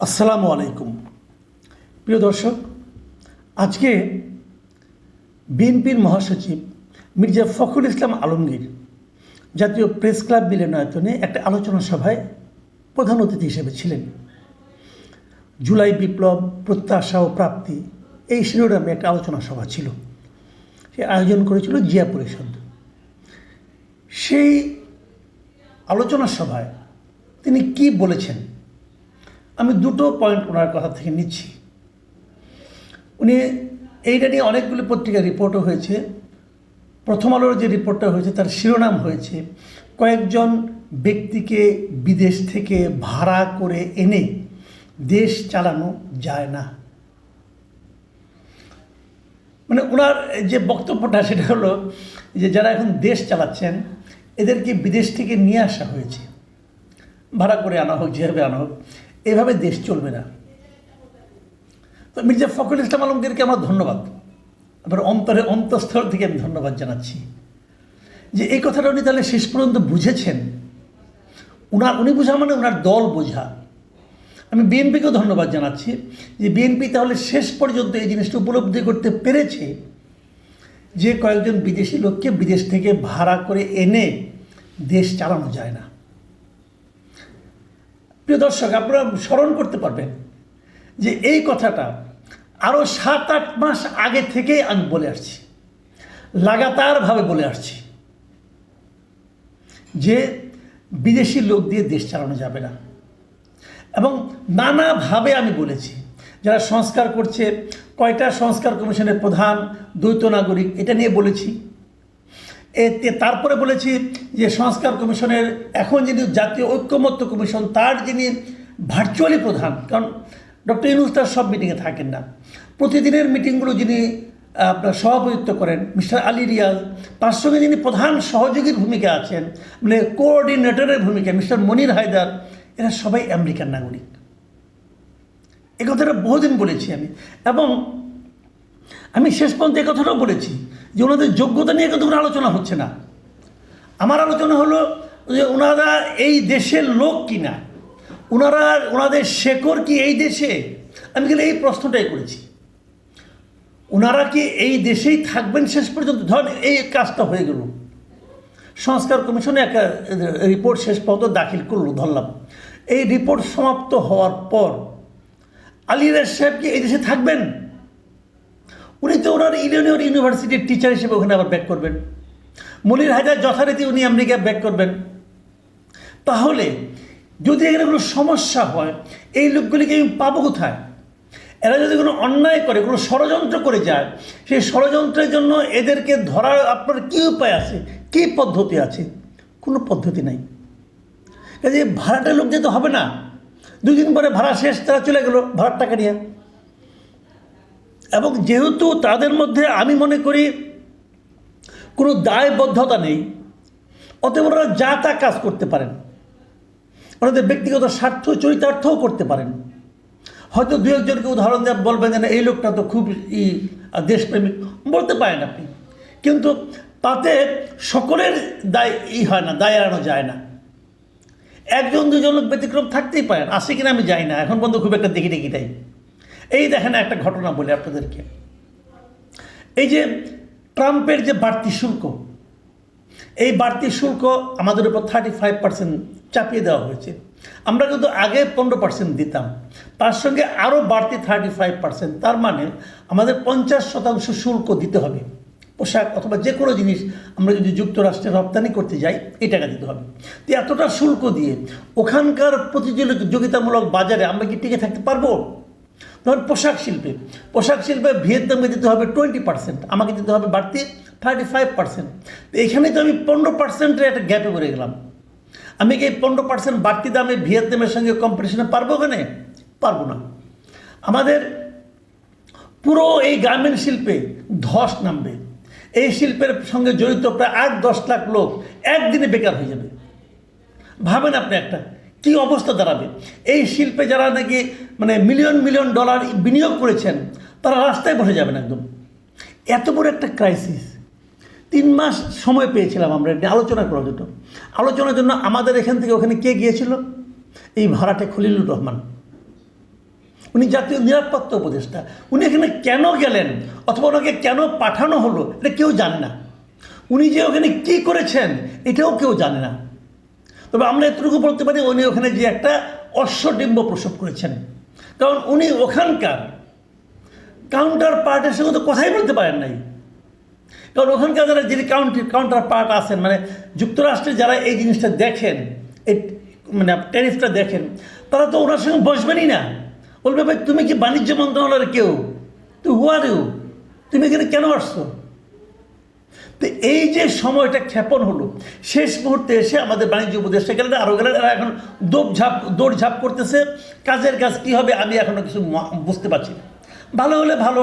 আসসালামু আলাইকুম। প্রিয় দর্শক, আজকে বিএনপির মহাসচিব মির্জা ফখরুল ইসলাম আলমগীর জাতীয় প্রেস ক্লাব মিলনায়তনে একটা আলোচনা সভায় প্রধান অতিথি হিসেবে ছিলেন। জুলাই বিপ্লব, প্রত্যাশা ও প্রাপ্তি এই শিরোনামে একটা আলোচনা সভা ছিল। সে আয়োজন করেছিল জিয়া পরিষদ। সেই আলোচনা সভায় তিনি কি বলেছেন? আমি দুটো পয়েন্ট ওনার কথা থেকে নিচ্ছি। উনি এইটা নিয়ে অনেকগুলি পত্রিকা রিপোর্টও হয়েছে। প্রথম আলোর যে রিপোর্টটা হয়েছে, তার শিরোনাম হয়েছে, কয়েকজন ব্যক্তিকে বিদেশ থেকে ভাড়া করে এনে দেশ চালানো যায় না। মানে ওনার যে বক্তব্যটা, সেটা হলো যে যারা এখন দেশ চালাচ্ছেন, এদেরকে বিদেশ থেকে নিয়ে আসা হয়েছে। ভাড়া করে আনা হোক, যেভাবে আনা হোক এভাবে দেশ চলবে না। তো মির্জা ফখরুল ইসলাম আলমগীরকে আমার ধন্যবাদ। আবার অন্তরে, অন্তঃস্থল থেকে আমি ধন্যবাদ জানাচ্ছি। যে এই কথাটা উনি তাহলে শেষ পর্যন্ত বুঝেছেন। উনার, উনি বোঝা মানে ওনার দল বোঝা। আমি বিএনপিকেও ধন্যবাদ জানাচ্ছি যে বিএনপি তাহলে শেষ পর্যন্ত এই জিনিসটা উপলব্ধি করতে পেরেছে যে কয়েকজন বিদেশি লোককে বিদেশ থেকে ভাড়া করে এনে দেশ চালানো যায় না। প্রিয় দর্শক, আপনারা স্মরণ করতে পারবেন যে এই কথাটা আরও সাত, আট মাস আগে থেকেই আমি বলে আসছি, লাগাতারভাবে বলে আসছি যে বিদেশি লোক দিয়ে দেশ চালানো যাবে না। এবং নানাভাবে আমি বলেছি, যারা সংস্কার করছে, কয়টা সংস্কার কমিশনের প্রধান, দ্বৈত নাগরিক, এটা নিয়ে বলেছি। এতে তারপরে বলেছি যে সংস্কার কমিশনের এখন যিনি জাতীয় ঐক্যমত্য কমিশন, তার যিনি ভার্চুয়ালি প্রধান, কারণ ডক্টর ইনুস তার সব মিটিংয়ে থাকেন না। প্রতিদিনের মিটিংগুলো যিনি আপনার সভাপতিত্ব করেন, মিস্টার আলী রিয়াজ, তার সঙ্গে যিনি প্রধান সহযোগীর ভূমিকা আছেন মানে কোঅর্ডিনেটরের ভূমিকা, মিস্টার মনির হায়দার, এরা সবাই আমেরিকার নাগরিক। এ কথাটা বহুদিন বলেছি আমি। এবং আমি শেষ পর্যন্ত এই কথাটাও বলেছি যে ওনাদের যোগ্যতা নিয়ে কিন্তু কোনো আলোচনা হচ্ছে না। আমার আলোচনা হলো যে ওনারা এই দেশের লোক কি না ওনারা, ওনাদের শেকড় কি এই দেশে? আমি কিন্তু এই প্রশ্নটাই করেছি। ওনারা কি এই দেশেই থাকবেন শেষ পর্যন্ত? ধরেন এই কাজটা হয়ে গেল। সংস্কার কমিশনে একটা রিপোর্ট শেষ পর্যন্ত দাখিল করল, ধরলাম। এই রিপোর্ট সমাপ্ত হওয়ার পর আলিরাজ সাহেব কি এই দেশে থাকবেন? উনি তো ওনার ইলিনিয়র ইউনিভার্সিটির টিচার হিসেবে ওখানে আবার ব্যাক করবেন। মনির হাজার যথারীতি উনি আমেরিকা ব্যাক করবেন। তাহলে যদি এখানে কোনো সমস্যা হয়, এই লোকগুলিকে আমি পাবো কোথায়? এরা যদি কোনো অন্যায় করে, কোনো ষড়যন্ত্র করে যায়, সেই ষড়যন্ত্রের জন্য এদেরকে ধরার আপনার কী উপায় আছে? কী পদ্ধতি আছে? কোনো পদ্ধতি নাই। কাজে ভাড়াটা লোক যেতে হবে না, দুদিন পরে ভাড়া শেষ, তারা চলে গেলো ভাড়ার টাকা নিয়ে। এবং যেহেতু তাদের মধ্যে আমি মনে করি কোনো দায়বদ্ধতা নেই, অতএব ওনারা যা তা কাজ করতে পারেন। ওনাদের ব্যক্তিগত স্বার্থ চরিতার্থও করতে পারেন। হয়তো দু একজনকে উদাহরণ দেওয়া বলবেন যে না, এই লোকটা তো খুব ই দেশপ্রেমিক, বলতে পারেন আপনি। কিন্তু তাতে সকলের দায় ই হয় না, দায় এড়ানো যায় না। একজন, দুজন লোক ব্যতিক্রম থাকতেই পারেন আসে কিনা আমি যাই না, এখন পর্যন্ত খুব একটা দেখি দেখি তাই এই দেখেন একটা ঘটনা বলি আপনাদেরকে। এই যে ট্রাম্পের যে বাড়তি শুল্ক, এই বাড়তি শুল্ক আমাদের উপর থার্টি ফাইভ পার্সেন্ট চাপিয়ে দেওয়া হয়েছে। আমরা কিন্তু আগে পনেরো পার্সেন্ট দিতাম, তার সঙ্গে আরও বাড়তি থার্টি ফাইভ পার্সেন্ট তার মানে আমাদের পঞ্চাশ শতাংশ শুল্ক দিতে হবে। পোশাক অথবা যে কোনো জিনিস আমরা যদি যুক্তরাষ্ট্রে রপ্তানি করতে যাই, এই টাকা দিতে হবে। তো এতটা শুল্ক দিয়ে ওখানকার প্রতিযোগিতামূলক বাজারে আমরা কি টিকে থাকতে পারব? ধর পোশাক শিল্পে। পোশাক শিল্পে ভিয়েতনামে দিতে হবে টোয়েন্টি পার্সেন্ট আমাকে দিতে হবে বাড়তি থার্টি ফাইভ পার্সেন্ট তো এখানে তো আমি পনেরো পার্সেন্টের একটা গ্যাপে পড়ে গেলাম। আমি কি এই পনেরো পার্সেন্ট বাড়তি দামে ভিয়েতনামের সঙ্গে কম্পিটিশনে পারব ওখানে? পারব না। আমাদের পুরো এই গার্মেন্ট শিল্পে ধস নামবে। এই শিল্পের সঙ্গে জড়িত প্রায় আট দশ লাখ লোক একদিনে বেকার হয়ে যাবে। ভাবেন আপনি একটা। কি অবস্থা দাঁড়াবে? এই শিল্পে যারা নাকি মানে মিলিয়ন মিলিয়ন ডলার বিনিয়োগ করেছেন, তারা রাস্তায় বসে যাবেন একদম। এত বড় একটা ক্রাইসিস তিন মাস সময় পেয়েছিলাম আমরা আলোচনা করার জন্য আলোচনার জন্য আমাদের এখান থেকে ওখানে কে গিয়েছিল? এই ভাড়াটে খলিলুর রহমান। উনি জাতীয় নিরাপত্তা উপদেষ্টা। উনি এখানে কেন গেলেন? অথবা ওনাকে কেন পাঠানো হলো? এটা কেউ জানে না। উনি যে ওখানে কী করেছেন, এটাও কেউ জানে না। তবে আমরা এতটুকু বলতে পারি উনি ওখানে যে একটা অশ্বডিম্ব প্রসব করেছেন। কারণ উনি ওখানকার কাউন্টার পার্টের সঙ্গে তো কথাই বলতে পারেন নাই। কারণ ওখানকার যারা যিনি কাউন্টি কাউন্টার পার্ট আছেন মানে যুক্তরাষ্ট্রে যারা এই জিনিসটা দেখেন, এই মানে ট্যারিফটা দেখেন, তারা তো ওনার সঙ্গে বসবেনই না। বলবে, ভাই, তুমি কি বাণিজ্য মন্ত্রণালয়ের কেউ? তো হুয়ার ইউ তুমি এখানে কেন আসছো? তো এই যে সময়টা ক্ষেপণ হলো, শেষ মুহূর্তে এসে আমাদের বাণিজ্য উপদেষ্টা গেলেন আরও গেলেন, এরা এখন দৌড়ঝাঁপ দৌড়ঝাঁপ করতেছে। কাজের কাজ কী হবে আমি এখনও কিছু বুঝতে পারছি না। ভালো হলে ভালো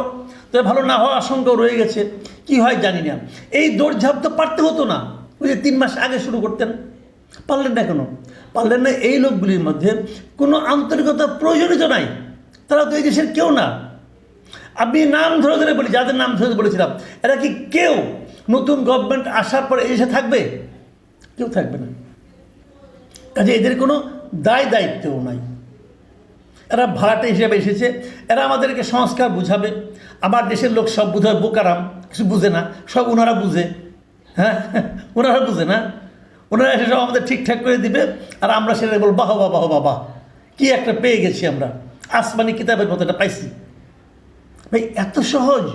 তবে ভালো না হওয়া আশঙ্কাও রয়ে গেছে। কি হয় জানি না। এই দৌড়ঝাঁপ তো পারতে হতো না। ওই যে তিন মাস আগে শুরু করতেন। পারলেন না কেন? পারলেন না এই লোকগুলির মধ্যে কোনো আন্তরিকতা প্রয়োজনীয় নাই। তারা তো এই দেশের কেউ না। আমি নাম ধরে ধরে বলি, যাদের নাম ধরে বলেছিলাম, এরা কি কেউ নতুন গভর্নমেন্ট আসার পরে এসে থাকবে? কেউ থাকবে না। কাজে এদের কোনো দায় দায়িত্বও নাই। এরা ভাড়াটে হিসেবে এসেছে। এরা আমাদেরকে সংস্কার বুঝাবে। আমার দেশের লোক সব বুঝায় বোকারাম, কিছু বুঝে না। সব ওনারা বুঝে। হ্যাঁ? ওনারা বুঝে না। ওনারা এসে সব আমাদের ঠিকঠাক করে দিবে। আর আমরা সেটা বলব, বাহ বাহ বাহ বাবা কি একটা পেয়ে গেছি আমরা। আসমানি কিতাবের মতো পাইছি। ভাই, এত সহজ।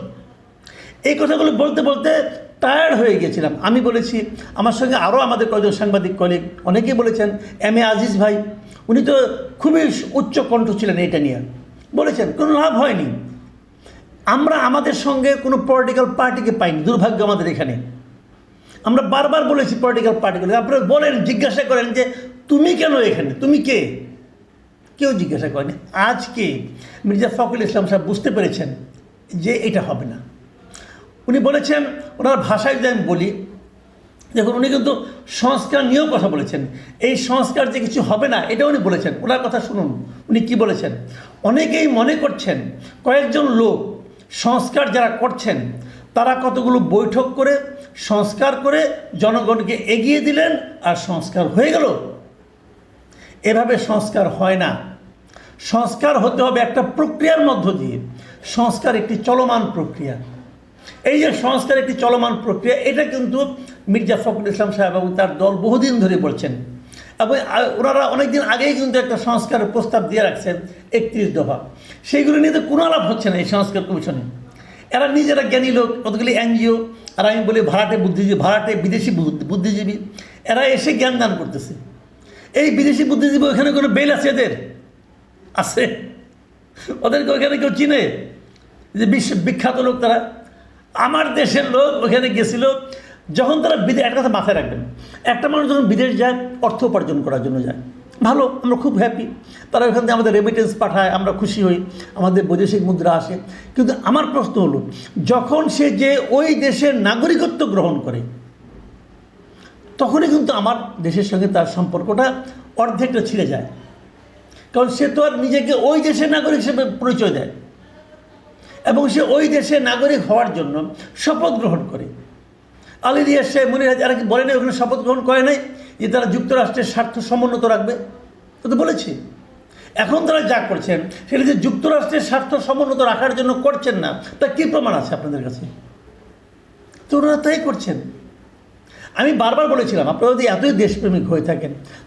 এই কথাগুলো বলতে বলতে টায়ার্ড হয়ে গেছিলাম। আমি বলেছি, আমার সঙ্গে আরও আমাদের কয়েকজন সাংবাদিক কলিগ অনেকেই বলেছেন এম এ আজিজ ভাই, উনি তো খুবই উচ্চ কণ্ঠ ছিলেন এটা নিয়ে। বলেছেন, কোনো লাভ হয়নি। আমরা আমাদের সঙ্গে কোনো পলিটিক্যাল পার্টিকে পাইনি, দুর্ভাগ্য আমাদের এখানে। আমরা বারবার বলেছি পলিটিক্যাল পার্টিগুলো আপনারা বলেন, জিজ্ঞাসা করেন যে, তুমি কেন এখানে? তুমি কে? কেউ জিজ্ঞাসা করেনি। আজকে মির্জা ফখরুল ইসলাম সাহেব বুঝতে পেরেছেন যে এটা হবে না। উনি বলেছেন, ওনার ভাষায় যদি আমি বলি, দেখুন, উনি কিন্তু সংস্কার নিয়েও কথা বলেছেন। এই সংস্কার যে কিছু হবে না, এটা উনি বলেছেন। ওনার কথা শুনুন, উনি কি বলেছেন? অনেকেই মনে করছেন, কয়েকজন লোক সংস্কার যারা করছেন, তারা কতগুলো বৈঠক করে, সংস্কার করে জনগণকে এগিয়ে দিলেন আর সংস্কার হয়ে গেল। এভাবে সংস্কার হয় না। সংস্কার হতে হবে একটা প্রক্রিয়ার মধ্য দিয়ে। সংস্কার একটি চলমান প্রক্রিয়া। এই যে সংস্কার একটি চলমান প্রক্রিয়া, এটা কিন্তু মির্জা ফখরুল ইসলাম সাহেব এবং তার দল বহুদিন ধরে বলছেন। এবং ওনারা অনেকদিন আগেই কিন্তু একটা সংস্কারের প্রস্তাব দিয়ে রাখছেন একত্রিশ দফা। সেইগুলো নিয়ে তো কোনো আলাপ হচ্ছে না এই সংস্কার কমিশনে। এরা নিজেরা জ্ঞানী লোক কতগুলি এনজিও, আর আমি বলি ভাড়াটে বুদ্ধিজীবী, ভাড়াটে বিদেশি বুদ্ধি- বুদ্ধিজীবী। এরা এসে জ্ঞান দান করতেছে। এই বিদেশি বুদ্ধিজীবী ওখানে কোনো বেল আছে এদের? আছে। ওদেরকে ওখানে কেউ চিনে? যে বিশ্ব বিখ্যাত লোক তারা। আমার দেশের লোক ওখানে গেছিল, যখন তারা বিদেশ একটা কথা মাথায় রাখবেন, একটা মানুষ যখন বিদেশ যায়, অর্থ উপার্জন করার জন্য যায়। ভালো, আমরা খুব হ্যাপি তারা ওখান থেকে আমাদের রেমিটেন্স পাঠায়, আমরা খুশি হই, আমাদের বৈদেশিক মুদ্রা আসে। কিন্তু আমার প্রশ্ন হলো, যখন সে যে ওই দেশের নাগরিকত্ব গ্রহণ করে, তখনই কিন্তু আমার দেশের সঙ্গে তার সম্পর্কটা অর্ধেকটা ছিঁড়ে যায়। কারণ সে তো আর নিজেকে ওই দেশের নাগরিক হিসেবে পরিচয় দেয়। এবং সে ওই দেশের নাগরিক হওয়ার জন্য শপথ গ্রহণ করে। আলী রিয়াজ সাহেব মনে হয় যারা কি বলে নাই ওখানে শপথ গ্রহণ করে নাই যে তারা যুক্তরাষ্ট্রের স্বার্থ সমুন্নত রাখবে? তো তো বলেছি। এখন তারা যা করছেন, সেটা যে যুক্তরাষ্ট্রের স্বার্থ সমুন্নত রাখার জন্য করছেন না, তা কী প্রমাণ আছে আপনাদের কাছে? তো ওনারা তাই করছেন। আমি বারবার বলেছিলাম, আপনারা যদি এতই দেশপ্রেমিক হয়ে থাকেন, তো